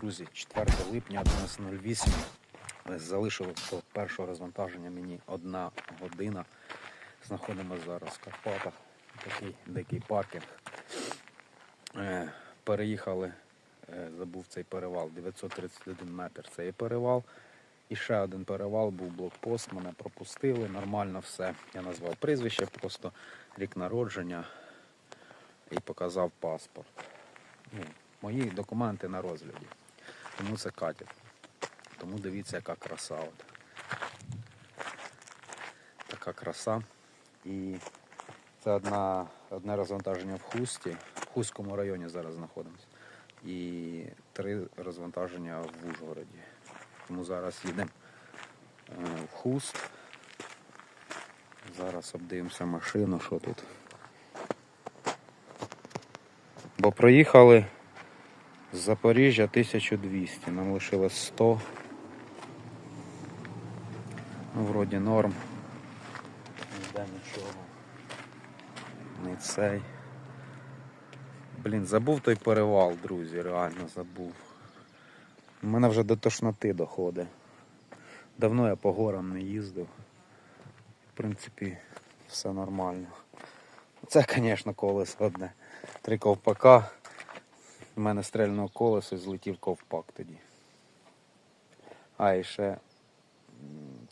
Друзі, 4 липня 11.08. Залишило до першого розвантаження мені одна година. Знаходимося зараз в Карпатах. Такий дикий паркінг. Е, переїхали, е, забув цей перевал, 931 метр. Це є перевал. І ще один перевал був блокпост, мене пропустили, нормально все. Я назвав прізвище, просто рік народження і показав паспорт. Ну, мої документи на розгляді. Тому це катять. Тому дивіться, яка краса. От. Така краса. І це одна, одне розвантаження в Хусті. В Хустському районі зараз знаходимося. І три розвантаження в Ужгороді. Тому зараз їдемо е, в Хуст. Зараз обдивимося машину, що тут. Бо проїхали Запоріжжя 1200, нам лишилось 100. Ну, вроді норм. Ніде нічого. Не цей. Блін, забув той перевал, друзі, реально забув. У мене вже до тошноти доходить. Давно я по горам не їздив. В принципі, все нормально. Це, звісно, колесо одне. Три ковпака. У мене стрельного колесо злетів ковпак тоді. А і ще м,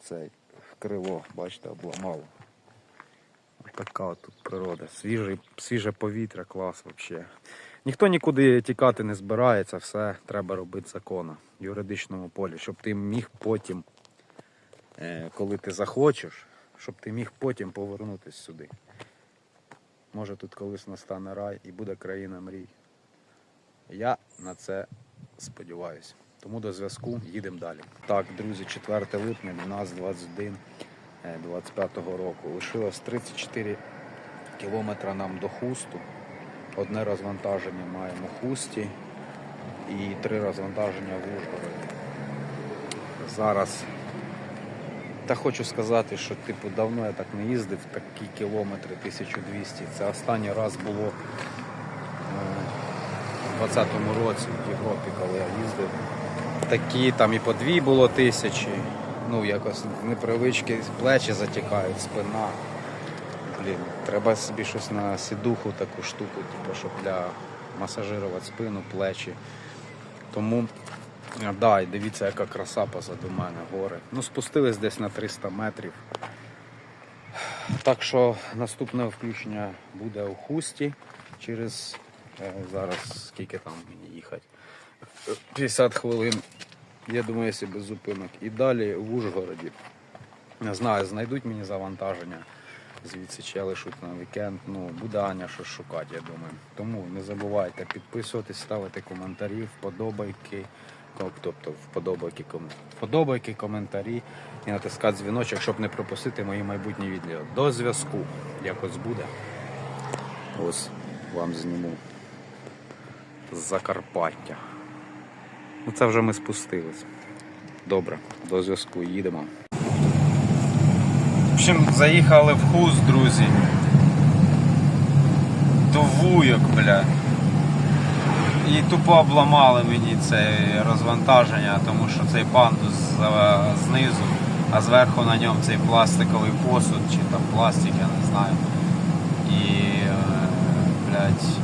цей крило, бачите, обламало. Така от тут природа. Свіже, свіже повітря, клас взагалі. Ніхто нікуди тікати не збирається, все треба робити законно в юридичному полі, щоб ти міг потім, е, коли ти захочеш, щоб ти міг потім повернутися сюди. Може тут колись настане рай і буде країна мрій. Я на це сподіваюся. Тому до зв'язку їдемо далі. Так, друзі, 4 липня, 12.21 е, 25-го року. Лишилось 34 кілометра нам до хусту. Одне розвантаження маємо в хусті і три розвантаження в Ужгороді. Зараз та хочу сказати, що типу давно я так не їздив, такі кілометри 1200. Це останній раз було е, у 20-му році в Європі, коли я їздив. Такі там і по дві було тисячі. Ну, якось непривички, плечі затікають, спина. Блін, треба собі щось на сідуху таку штуку, типу, щоб для масажирувати спину, плечі. Тому да, і дивіться, яка краса позаду мене, гори. Ну, спустились десь на 300 метрів. Так що наступне включення буде у хусті через зараз скільки там мені їхати. 50 хвилин. Я думаю, якщо без зупинок. І далі в Ужгороді. Не знаю, знайдуть мені завантаження. Звідси чи лишуть на вікенд. Ну, буде Аня щось шукати, я думаю. Тому не забувайте підписуватись, ставити коментарі, вподобайки. Тобто вподобайки, вподобайки, коментарі і натискати дзвіночок, щоб не пропустити мої майбутні відео. До зв'язку. Якось буде. Ось вам зніму з Закарпаття. Ну це вже ми спустились. Добре, до зв'язку, їдемо. В общем, заїхали в хуст, друзі. До вуйок, бля. І тупо обламали мені це розвантаження, тому що цей пандус знизу, а зверху на ньому цей пластиковий посуд чи там пластик, я не знаю. І, е, блядь,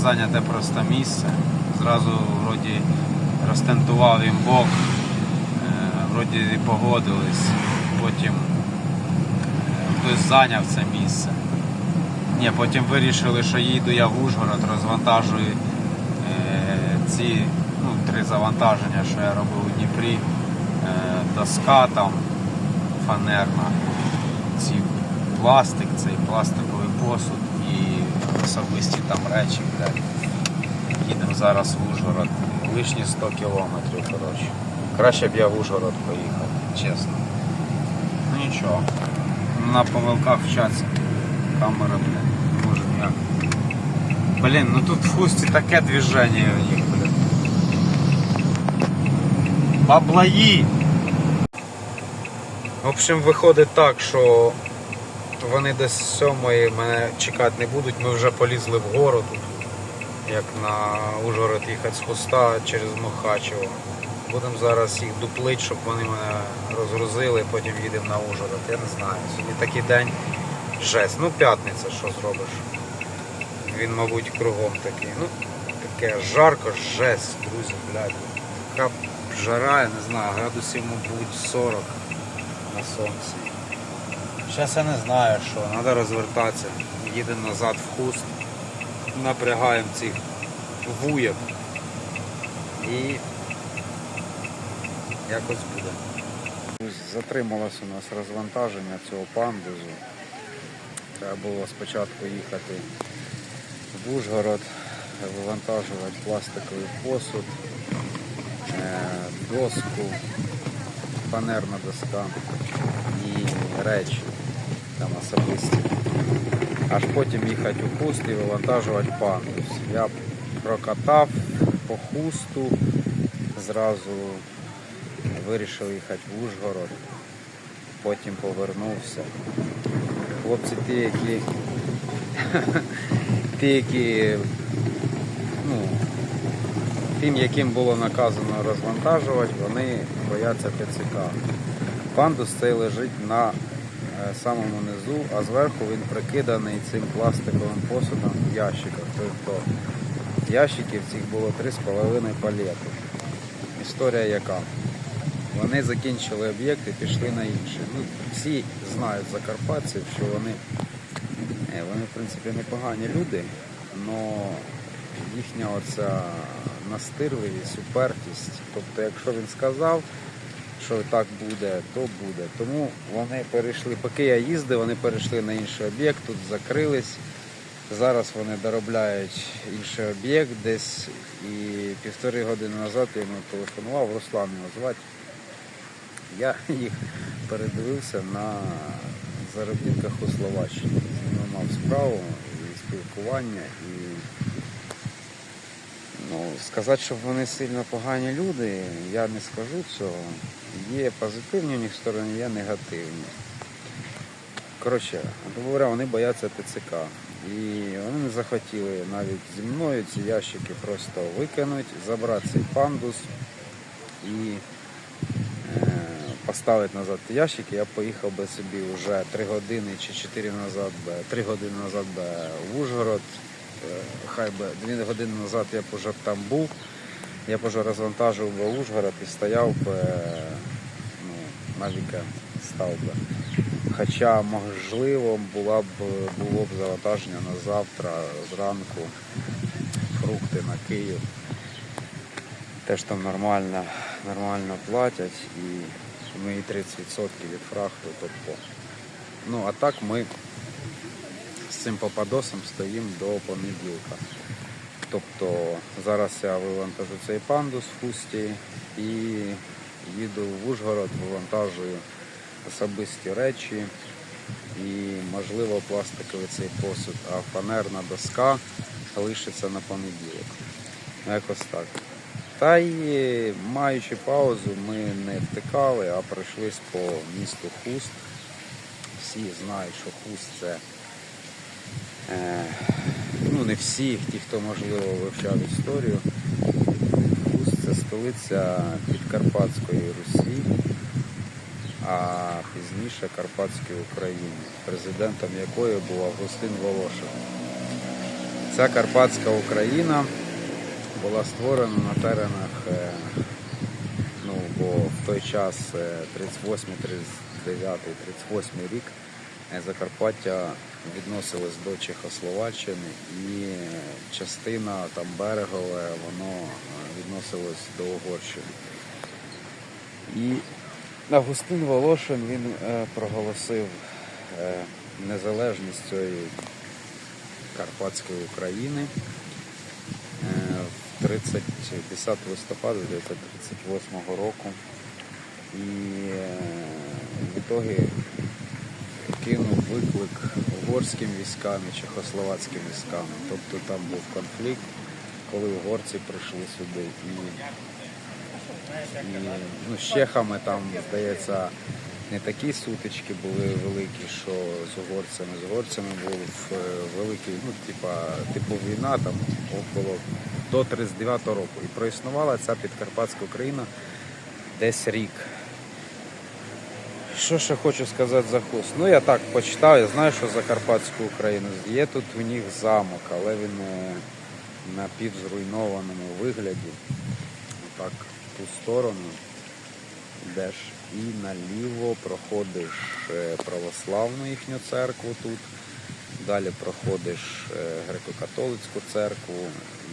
зайняте просто місце. Зразу вроді розтентував їм бок, е, вроді погодились, потім е, хтось зайняв це місце. Ні, потім вирішили, що їду я в Ужгород, розвантажую е, ці ну, три завантаження, що я робив у Дніпрі. Доска там фанерна, ці пластик, цей пластиковий посуд особисті там речі. Блядь. Їдемо зараз в Ужгород. Лишні 100 кілометрів, коротше. Краще б я в Ужгород поїхав, чесно. Ну нічого. На помилках вчаться. Камера, не може ніяк. Блін, ну тут в хусті таке движення у них, блін. Баблаї! В общем, виходить так, що вони десь сьомої мене чекати не будуть, ми вже полізли вгору тут. як на Ужгород їхати з Хуста через Мухачево. Будемо зараз їх дуплить, щоб вони мене розгрузили, потім їдемо на Ужгород. Я не знаю. Сьогодні такий день жесть. Ну, п'ятниця, що зробиш. Він, мабуть, кругом такий. Ну, таке жарко, жесть, друзі, блядь. Така жара, я не знаю, градусів, мабуть, 40 на сонці. Зараз я не знаю, що, треба розвертатися. Їдемо назад в хуст, напрягаємо цих вуєк. І якось буде. Затрималось у нас розвантаження цього пандусу. Треба було спочатку їхати в Ужгород, вивантажувати пластиковий посуд, е, доску, фанерна доска і речі там особисті. Аж потім їхати у хуст і вивантажувати пандус. Я прокатав по хусту, зразу вирішив їхати в Ужгород, потім повернувся. Хлопці ті, які ті, які ну, тим, яким було наказано розвантажувати, вони бояться ТЦК. Пандус цей лежить на самому низу, а зверху він прикиданий цим пластиковим посудом в ящиках. Тобто ящиків цих було 3,5 палети. Історія яка? Вони закінчили об'єкт і пішли на інший. Ну, всі знають закарпатців, що вони, е, вони в принципі непогані люди, але їхня оця настирливість, упертість. Тобто, якщо він сказав, що так буде, то буде. Тому вони перейшли, поки я їздив, вони перейшли на інший об'єкт, тут закрились. Зараз вони доробляють інший об'єкт десь і півтори години назад я йому телефонував, Руслан його звати. Я їх передивився на заробітках у Словаччині. Ними мав справу і спілкування. І ну, сказати, що вони сильно погані люди, я не скажу цього. Є позитивні у них сторони, є негативні. Коротше, говоря, вони бояться ТЦК. І вони не захотіли навіть зі мною ці ящики просто викинути, забрати цей пандус і е, поставити назад ящики. Я поїхав би собі вже 3 години чи 4 назад, 3 години назад в Ужгород. Е, Хай би 2 години назад я вже там був. Я б вже розвантажив би Ужгород і стояв би, е, ну, на вікенд став би. Хоча можливо була б, було б завантаження на завтра зранку, фрукти на Київ. Теж там нормально, нормально платять і ми і 30% від фрахту. Тобто. Ну а так ми з цим попадосом стоїмо до понеділка. Тобто зараз я вивантажу цей пандус в хусті і їду в Ужгород, вивантажую особисті речі і, можливо, пластиковий цей посуд, а фанерна доска лишиться на понеділок. Ну, Якось так. Та й маючи паузу, ми не втикали, а пройшлись по місту Хуст. Всі знають, що Хуст це ну не всі, ті, хто можливо вивчав історію. Хуст це столиця Підкарпатської Русі а пізніше Карпатської України, президентом якої був Августин Волошин. Ця Карпатська Україна була створена на теренах, е, ну, бо в той час е, 38, 39, 38 рік е, Закарпаття відносилось до Чехословаччини і е, частина там берегове, воно е, відносилось до Угорщини. І Августин Волошин він е, проголосив е, незалежність цієї Карпатської України е, в 30, 10 листопада 1938 року. І е, в ітогі кинув виклик угорським військам і чехословацьким військам. Тобто там був конфлікт, коли угорці прийшли сюди. І і, ну, з чехами там, здається, не такі сутички були великі, що з угорцями. З угорцями був е, великий, ну, типа, типу війна там около до 39-го року. І проіснувала ця підкарпатська Україна десь рік. Що ще хочу сказати за хуст? Ну я так почитав, я знаю, що за Карпатську Україну. Є тут у них замок, але він е, на півзруйнованому вигляді. Так, в ту сторону йдеш і наліво проходиш е, православну їхню церкву тут. Далі проходиш е, греко-католицьку церкву,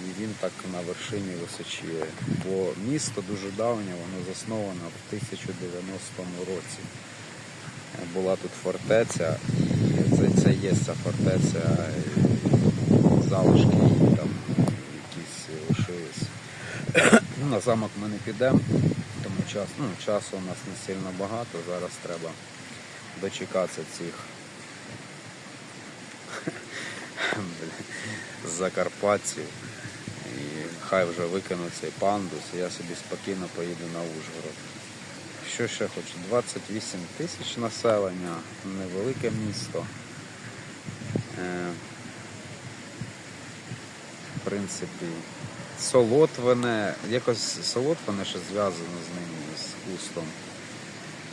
і він так на вершині височіє. Бо місто дуже давнє, воно засновано в 1090 році. Була тут фортеця, і це, це є ця фортеця, і залишки її там якісь лишились. Ну, на замок ми не підемо, тому час, ну, часу у нас не сильно багато. Зараз треба дочекатися цих закарпатців. І хай вже викинуть цей пандус, і я собі спокійно поїду на Ужгород. Що ще хочу? 28 тисяч населення, невелике місто. Е, в принципі, Солотвине, якось Солотвине ще зв'язано з ним, з Хустом.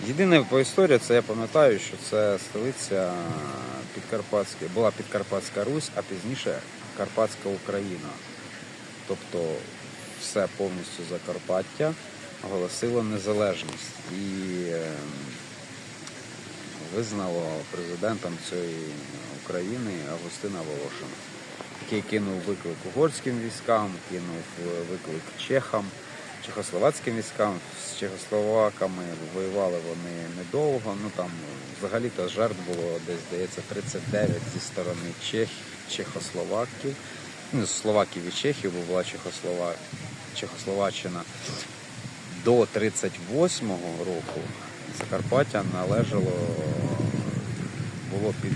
Єдине по історії, це я пам'ятаю, що це столиця Підкарпатської, була Підкарпатська Русь, а пізніше Карпатська Україна. Тобто все повністю Закарпаття оголосило незалежність і е, визнало президентом цієї України Августина Волошина, який кинув виклик угорським військам, кинув е, виклик чехам, чехословацьким військам. З чехословаками воювали вони недовго. Ну там взагалі-то жертв було десь, здається, 39 зі сторони Чех, Чехословаків. Ну, Словаків і Чехів, бо була Чехослова... Чехословаччина. До 38-го року Закарпаття належало було під,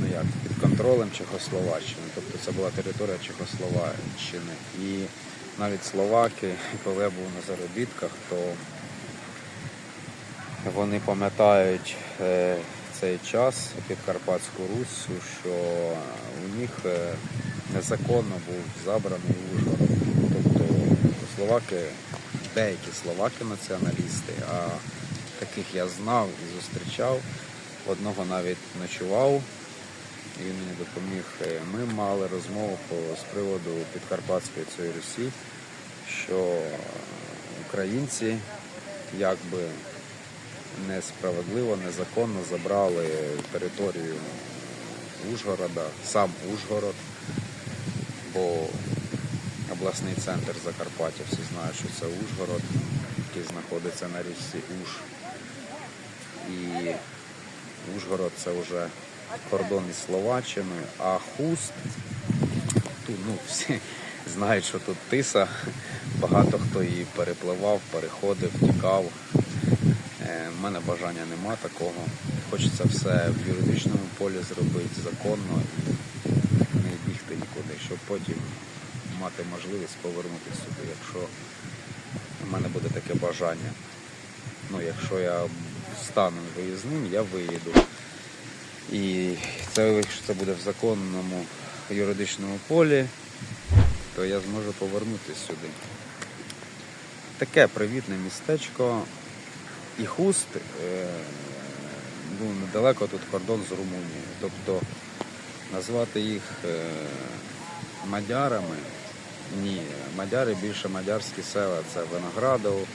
ну як, під контролем Чехословаччини. Тобто це була територія Чехословаччини. І навіть словаки, коли я був на заробітках, то вони пам'ятають е, цей час під Карпатську Руссю, що у них е, незаконно був забраний Ужгород. Словаки, деякі словаки націоналісти, а таких я знав і зустрічав. Одного навіть ночував, і він мені допоміг. Е, Ми мали розмову з приводу Підкарпатської цієї Русі, що українці якби несправедливо, незаконно забрали територію Ужгорода, сам Ужгород, бо обласний центр Закарпаття, всі знають, що це Ужгород, який знаходиться на річці Уж. І Ужгород це вже кордон із Словаччиною, а Хуст, тут ну, всі знають, що тут тиса, багато хто її перепливав, переходив, тікав. Е, У мене бажання нема такого. Хочеться все в юридичному полі зробити законно і не бігти нікуди, щоб потім мати можливість повернутися сюди, якщо в мене буде таке бажання. Ну, якщо я стану виїзним, я виїду. І це, якщо це буде в законному юридичному полі, то я зможу повернутися сюди. Таке привітне містечко. І хуст е, ну, недалеко тут кордон з Румунією. Тобто назвати їх е, мадярами. Ні, мадяри більше мадярські села. Це Виноградов,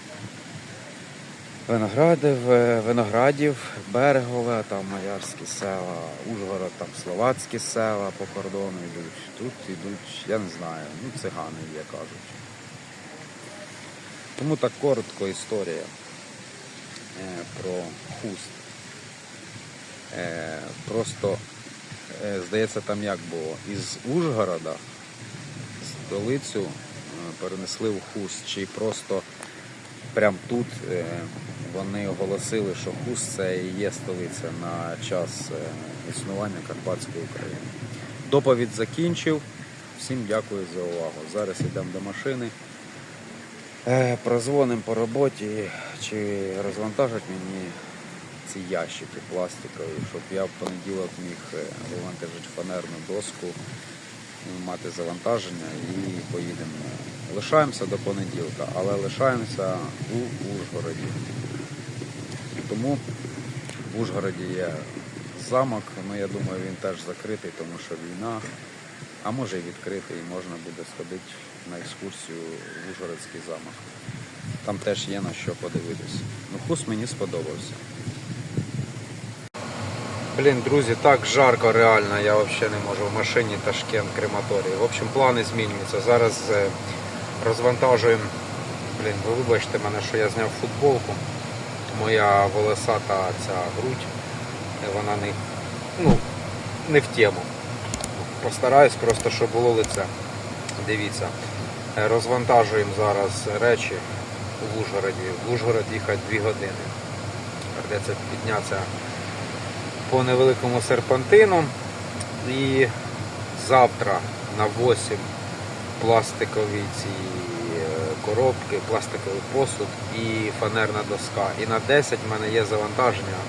Виноградів, е, Виноградів, Берегове, там мадярські села, Ужгород, там словацькі села по кордону йдуть. Тут йдуть, я не знаю, ну цигани є кажуть. Тому так коротко історія е, про хуст. Е, Просто, здається, там як було, із Ужгорода столицю е, перенесли в хуст, чи просто прям тут е, вони оголосили, що хуст це і є столиця на час е, існування Карпатської України. Доповідь закінчив. Всім дякую за увагу. Зараз йдемо до машини Е, Прозвоним по роботі, чи розвантажать мені ці ящики пластикові, щоб я в понеділок міг вивантажити фанерну доску, мати завантаження і поїдемо. Лишаємося до понеділка, але лишаємося у Ужгороді. Тому в Ужгороді є замок, ну я думаю, він теж закритий, тому що війна, а може і відкритий, і можна буде сходити на екскурсію в Ужгородський замок. Там теж є на що подивитися. Ну, хус мені сподобався. Блін, друзі, так жарко реально, я взагалі не можу в машині Ташкент, крематорій. В общем, плани змінюються. Зараз е, розвантажуємо. Блін, ви вибачте мене, що я зняв футболку. Моя волосата ця грудь, е, вона не, ну, не в тему. Постараюсь просто, щоб було лице. Дивіться. Е, Розвантажуємо зараз речі в Ужгороді. В Ужгород їхати 2 години. Придеться піднятися по невеликому серпантину. І завтра на 8 пластикові ці е, коробки, пластиковий посуд і фанерна доска. І на 10 в мене є завантаження,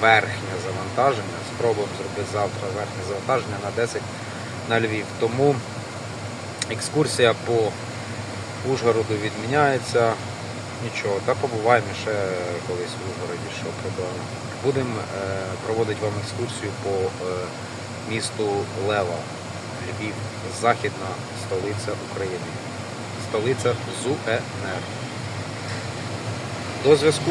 верхнє завантаження. Спробуємо зробити завтра верхнє завантаження на 10 на Львів. Тому екскурсія по Ужгороду відміняється. Нічого, та побуваємо ще колись в Ужгороді, що проблема. Будемо е, проводити вам екскурсію по е, місту Лева, Львів, західна столиця України. Столиця ЗУЕНР. До зв'язку.